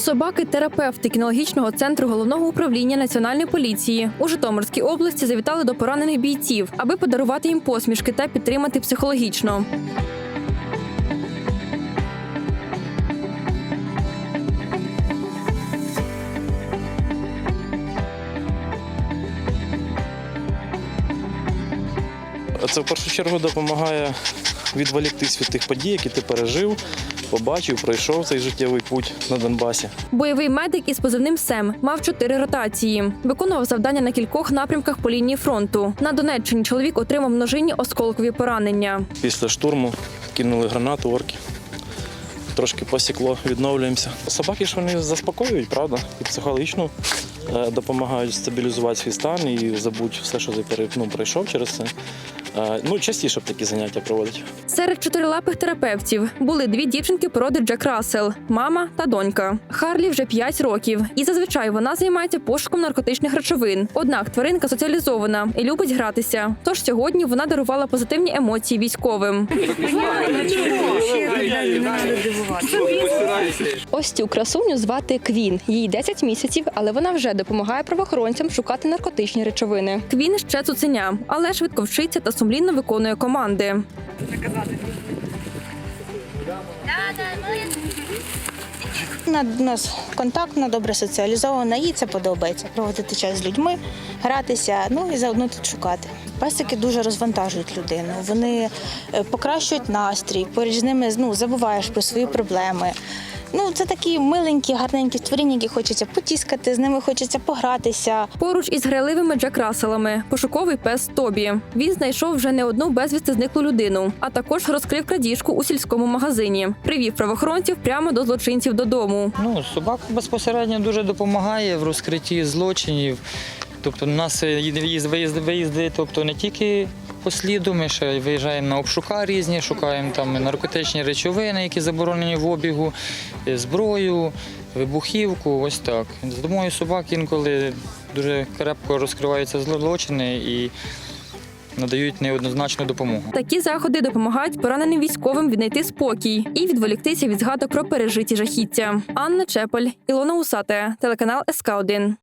Собаки-терапевти кінологічного центру головного управління національної поліції у Житомирській області завітали до поранених бійців, аби подарувати їм посмішки та підтримати психологічно. Це в першу чергу допомагає відволіктись від тих подій, які ти пережив, побачив, пройшов цей життєвий путь на Донбасі. Бойовий медик із позивним СЕМ мав чотири ротації. Виконував завдання на кількох напрямках по лінії фронту. На Донеччині чоловік отримав множинні осколкові поранення. Після штурму кинули гранату орки. Трошки посікло, відновлюємося. Собаки ж вони заспокоюють, правда? І психологічно е, допомагають стабілізувати свій стан і забудь все, що ну, пройшов через це. Ну, частіше б такі заняття проводять. Серед чотирилапих терапевтів були дві дівчинки породи Джек Рассел – мама та донька. Харлі вже 5 років, і зазвичай вона займається пошуком наркотичних речовин. Однак тваринка соціалізована і любить гратися. Тож сьогодні вона дарувала позитивні емоції військовим. Ось цю красуню звати Квін. Їй 10 місяців, але вона вже допомагає правоохоронцям шукати наркотичні речовини. Квін ще цуценя, але швидко вчиться та сумлінно виконує команди. Вона у нас контактна, добре соціалізована, їй це подобається. Проводити час з людьми, гратися, ну і заодно тут шукати. Песики дуже розвантажують людину. Вони е, покращують настрій, поруч з ними ну, забуваєш про свої проблеми. Ну, це такі миленькі, гарненькі створіння, які хочеться потіскати, з ними хочеться погратися. Поруч із грайливими Джек Расселами пошуковий пес Тобі. Він знайшов вже не одну безвісти зниклу людину, а також розкрив крадіжку у сільському магазині. Привів правоохоронців прямо до злочинців додому. Ну, собака безпосередньо дуже допомагає в розкритті злочинів. Тобто, у нас виїзди, виїзди, тобто не тільки по сліду, ми ще виїжджаємо на обшука різні, шукаємо там наркотичні речовини, які заборонені в обігу, зброю, вибухівку, ось так. З допомогою собак інколи дуже крепко розкриваються злочини і надають неоднозначну допомогу. Такі заходи допомагають пораненим військовим віднайти спокій і відволіктися від згадок про пережиті жахіття. Анна Чепель, Ілона Усате, телеканал СК 1